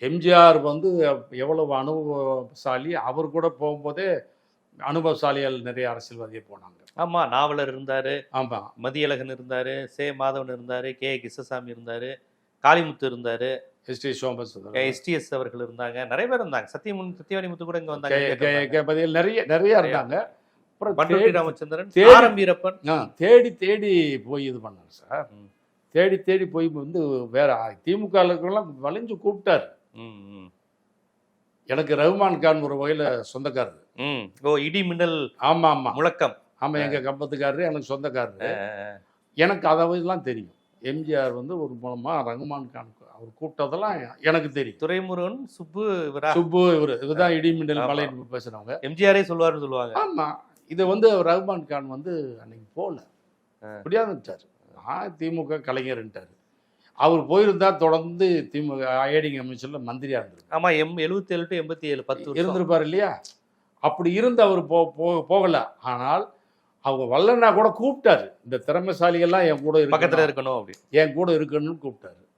எம்ஜிஆர் வந்து எவ்வளவு அனுபவசாலி அவர் கூட போகும்போதே அனுபவசாலிகள் நிறைய அரசியல்வாதியே போனாங்க. ஆமா நாவலர் இருந்தாரு ஆமா. மதியழகன் இருந்தாரு சே. மாதவன் இருந்தாரு கே. கிருஷ்ணசாமி இருந்தாரு காளிமுத்து இருந்தாரு எஸ். டி. சோமசுந்தரம். எஸ்டிஎஸ் அவர்கள் இருந்தாங்க. நிறைய பேர் இருந்தாங்க. சத்தியமுன் சத்தியவாணி முத்து கூட இங்க வந்தாங்க. நிறைய நிறைய இருந்தாங்க. அப்புறம் ராமச்சந்திரன் தேடி- ஆரம் வீரப்பன். ஆ, தேடி தேடி போய் இது பண்ணார் சார். தேடி தேடி போய் வந்து வேற திமுக எல்லாம் வளைஞ்சு கூப்பிட்டாரு. எனக்கு ரஹ்மான் கான் ஒரு வகையில சொந்தக்காரரு. ம். ஓ இடி மின்னல் ஆமா ஆமா. முழக்கம். ஆமா எங்க கம்பத்துக்காரரு எனக்கு சொந்தக்காரரு. எனக்கு அதெல்லாம் தெரியும். எம்ஜிஆர் வந்து ஒரு மூலமா ரஹ்மான் கான் அவர் கூப்பிட்டதெல்லாம் எனக்கு தெரியும். துரைமுருகன் சுப்பு இவரா? சுப்பு இவரு. இதுதான் இடிமின்னல் ஆமா. மலை பேசுறவங்க. எம்ஜிஆரே சொல்லுவாருன்னு சொல்லுவாங்க. ஆமா. இதை வந்து ரஹ்மான் கான் வந்து அன்னைக்கு போகல ஆ. முடியாதுட்டார் நான் திமுக கலைஞர்ன்ட்டாரு. அவர் போயிருந்தா தொடர்ந்து திமுக ஐடிங் அமைச்சர்ல மந்திரியா இருந்திருப்பார். ஆமா எம் எழுபத்தி ஏழு டு எண்பத்தி ஏழு பத்து. இருந்திருப்பார் இல்லையா? அப்படி இருந்து அவர் போ போ- போகல. ஆனால் அவங்க வல்லன்னா கூட கூப்பிட்டாரு. இந்த திறமைசாலிகள்லாம் என் கூட பக்கத்துல இருக்கணும் இருக்கணும் அப்படி. என் கூட இருக்கணும்னு கூப்பிட்டாரு.